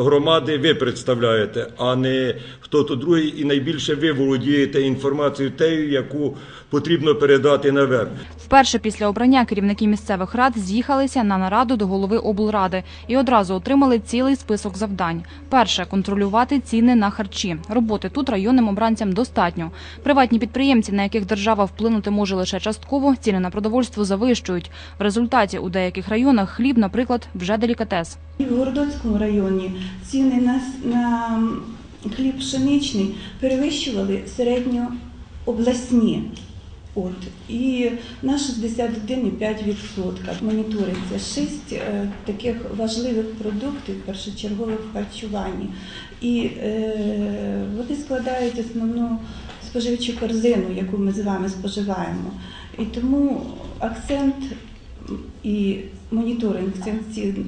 Громади ви представляєте, а не хто-то другий, і найбільше ви володієте інформацією тею, яку потрібно передати наверх. Вперше після обрання керівники місцевих рад з'їхалися на нараду до голови облради і одразу отримали цілий список завдань. Перше контролювати ціни на харчі. Роботи тут районним обранцям достатньо. Приватні підприємці, на яких держава вплинути може лише частково, ціни на продовольство завищують. В результаті у деяких районах хліб, наприклад, вже делікатес. В Городоцькому районі ціни на, на хліб пшеничний перевищували середньообласні. От. І на 61,5% моніториться шість е, таких важливих продуктів першочергових в харчуванні. І е, вони складають основну споживчу корзину, яку ми з вами споживаємо. І тому акцент і моніторинг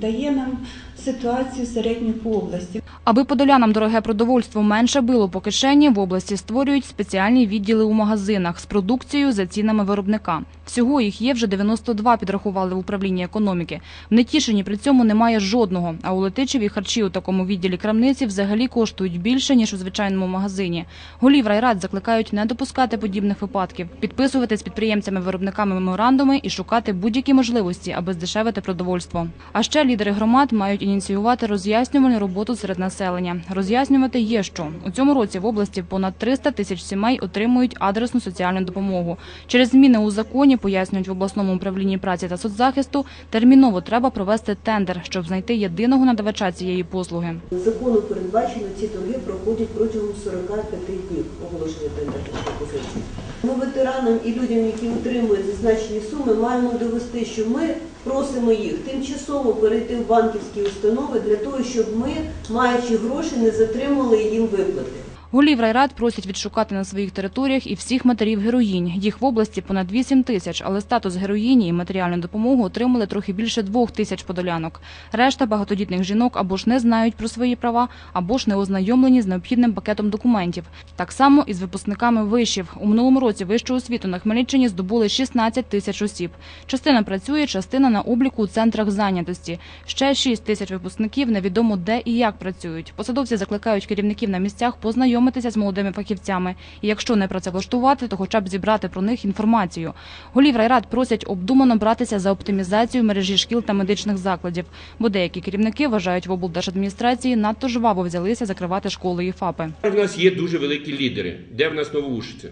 дає нам ситуацію середню по області. Аби подолянам дороге продовольство менше било по кишені, в області створюють спеціальні відділи у магазинах з продукцією за цінами виробника. Всього їх є вже 92, підрахували в управлінні економіки. В Нетішині при цьому немає жодного, а у Летичеві харчі у такому відділі крамниці взагалі коштують більше, ніж у звичайному магазині. Голів райрад закликають не допускати подібних випадків, підписувати з підприємцями-виробниками меморандуми і шукати будь-які можливості, аби здешевити продовольство. А ще лідери громад мають ініціювати роз'яснювальну роботу серед населення. Роз'яснювати є що у цьому році в області понад 300 тисяч сімей отримують адресну соціальну допомогу. Через зміни у законі пояснюють в обласному управлінні праці та соцзахисту. Терміново треба провести тендер, щоб знайти єдиного надавача цієї послуги. Закону передбачено, ці торги проходять протягом 45 днів оголошення тендерних пропозицій. Ми ветеранам і людям, які отримують зазначені суми, маємо довести, що ми просимо їх тимчасово перейти в банківські установи для того, щоб ми, маючи гроші, не затримали їм виплати. Голів райрад просять відшукати на своїх територіях і всіх матерів героїнь. Їх в області понад 8 тисяч, але статус героїні і матеріальну допомогу отримали трохи більше двох тисяч подолянок. Решта багатодітних жінок або ж не знають про свої права, або ж не ознайомлені з необхідним пакетом документів. Так само і з випускниками вишів. У минулому році вищу освіту на Хмельниччині здобули 16 тисяч осіб. Частина працює, частина на обліку у центрах зайнятості. Ще 6 тисяч випускників невідомо де і як працюють. Посадовці закликають керівників на місцях познайомитися з молодими фахівцями. І якщо не працевлаштувати, то хоча б зібрати про них інформацію. Голів райрад просять обдумано братися за оптимізацію мережі шкіл та медичних закладів, бо деякі керівники вважають в облдержадміністрації надто жваво взялися закривати школи і ФАПи. У нас є дуже великі лідери. Де в нас Новоушиця?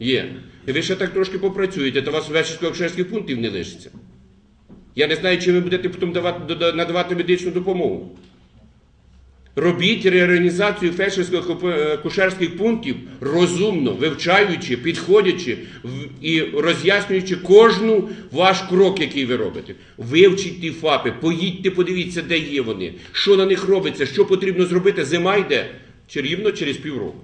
Є. І ви ще так трошки попрацюєте, то у вас вещерсько-акушерських пунктів не лишиться. Я не знаю, чи ви будете потім давати, надавати медичну допомогу. Робіть реорганізацію фельдшерсько-акушерських пунктів розумно, вивчаючи, підходячи і роз'яснюючи кожну ваш крок, який ви робите. Вивчіть ті ФАПи, поїдьте, подивіться, де є вони, що на них робиться, що потрібно зробити. Зима йде чи рівно через півроку.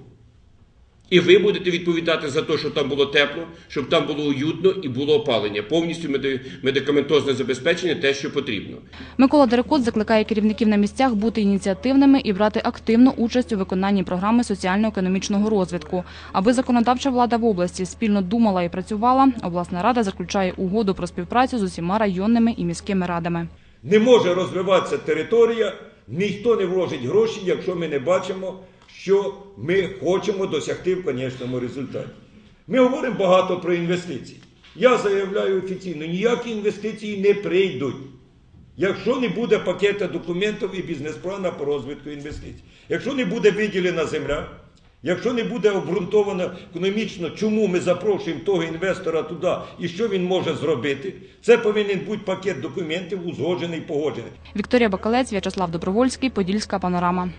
І ви будете відповідати за те, щоб там було тепло, щоб там було уютно і було опалення. Повністю медикаментозне забезпечення те, що потрібно. Микола Дерекот закликає керівників на місцях бути ініціативними і брати активну участь у виконанні програми соціально-економічного розвитку. Аби законодавча влада в області спільно думала і працювала, обласна рада заключає угоду про співпрацю з усіма районними і міськими радами. Не може розвиватися територія, ніхто не вложить гроші, якщо ми не бачимо, що ми хочемо досягти в конечному результаті. Ми говоримо багато про інвестиції. Я заявляю офіційно, ніякі інвестиції не прийдуть. Якщо не буде пакета документів і бізнес-плана по розвитку інвестицій, якщо не буде виділена земля, якщо не буде обґрунтовано економічно, чому ми запрошуємо того інвестора туди і що він може зробити, це повинен бути пакет документів узгоджений, погоджений. Вікторія Бакалець, В'ячеслав Добровольський, Подільська панорама.